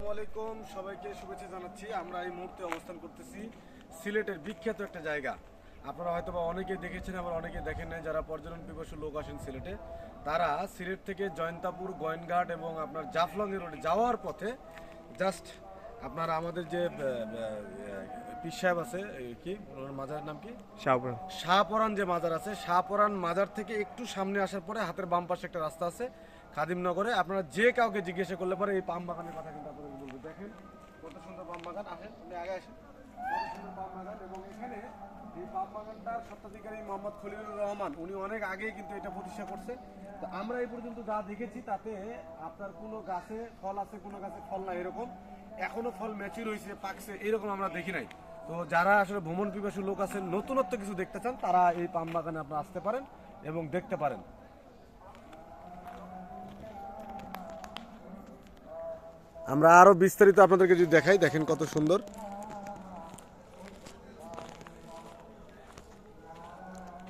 আসসালামু আলাইকুম। সবাইকে শুভেচ্ছা জানাচ্ছি। আমরা এই মুহূর্তে অবস্থান করতেছি সিলেটের বিখ্যাত একটা জায়গা। আপনারা হয়তো বা অনেকে দেখেছেন আবার অনেকে দেখেন নাই যারা পর্যটন পিপাসু লোক আসেন সিলেটে তারা সিলেট থেকে জয়ন্তাপুর গোয়েনঘাট এবং আপনার জাফলং রোডে যাওয়ার পথে জাস্ট আপনার আমাদের যে পীর সাহেব আছে কি? ওনার মাজারের নাম কি? শাহপুর শাহপরান যে মাজার আছে শাহপরান মাজার থেকে একটু সামনে আসার পরে হাতের বাম পাশে একটা রাস্তা আছে খাদিমনগরে। আপনারা যে কাউকে জিজ্ঞাসা করলে পরে এই পাম বাগানের কথা কিন্তু কত সুন্দর পাম বাগান, আসেন, আপনি আগে আসেন। কত সুন্দর পাম বাগান, এবং এখানে এই পাম বাগানটার স্বত্বাধিকারী মোহাম্মদ খলিলুর রহমান, উনি অনেক আগেই কিন্তু এটা প্রতিষ্ঠা করছে। তো আমরা এই পর্যন্ত যা দেখেছি, তাতে আপনার কোনো গাছে ফল আছে, কোনো গাছে ফল না এরকম। এখনও ফল ম্যাচিউর হয়েছে, পাকছে, এরকম আমরা দেখি নাই। তো যারা আসলে ভ্রমণ পিপাসু লোক আছেন, নতুনত্ব কিছু দেখতে চান, তারা এই পাম বাগানে আপনারা আসতে পারেন এবং দেখতে পারেন। আমরা আরও বিস্তারিত আপনাদেরকে যদি দেখাই, দেখেন কত সুন্দর।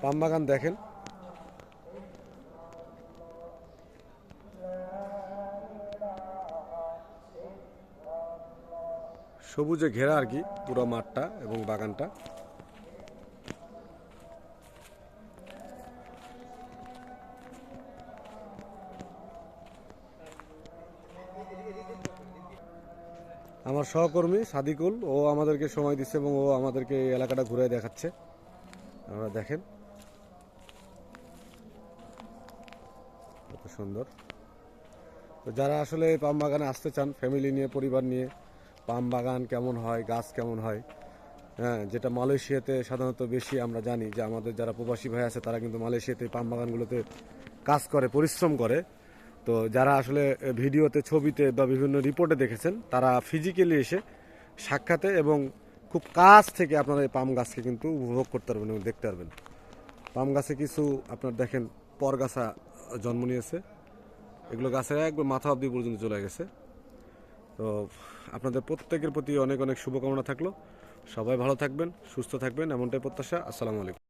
পাম বাগান দেখেন। সবুজে ঘেরা আর কি পুরো মাঠটা এবং বাগানটা। আমার সহকর্মী সাদিকুল, ও আমাদেরকে সময় দিচ্ছে এবং ও আমাদেরকে এই এলাকাটা ঘুরে দেখাচ্ছে। আমরা দেখেন। কত সুন্দর। তো যারা আসলে এই পাম বাগানে আসতে চান ফ্যামিলি নিয়ে, পরিবার নিয়ে, পাম বাগান কেমন হয়, গাছ কেমন হয় হ্যাঁ যেটা মালয়েশিয়াতে সাধারণত বেশি আমরা জানি যে আমাদের যারা প্রবাসী ভাই আছে, তারা কিন্তু মালয়েশিয়াতে পাম বাগানগুলোতে কাজ করে, পরিশ্রম করে। তো যারা আসলে ভিডিওতে, ছবিতে বা বিভিন্ন রিপোর্টে দেখেছেন, তারা ফিজিক্যালি এসে সাক্ষাতে এবং খুব কাছ থেকে আপনারা এই পাম গাছকে কিন্তু উপভোগ করতে পারবেন এবং দেখতে পারবেন। পাম গাছে কিছু, আপনার দেখেন পরগাছা জন্ম নিয়েছে। এগুলো গাছের একবার মাথা অবধি পর্যন্ত চলে গেছে। তো আপনাদের প্রত্যেকের প্রতি অনেক অনেক শুভকামনা থাকল। সবাই ভালো থাকবেন, সুস্থ থাকবেন, এমনটাই প্রত্যাশা। আসসালামু আলাইকুম।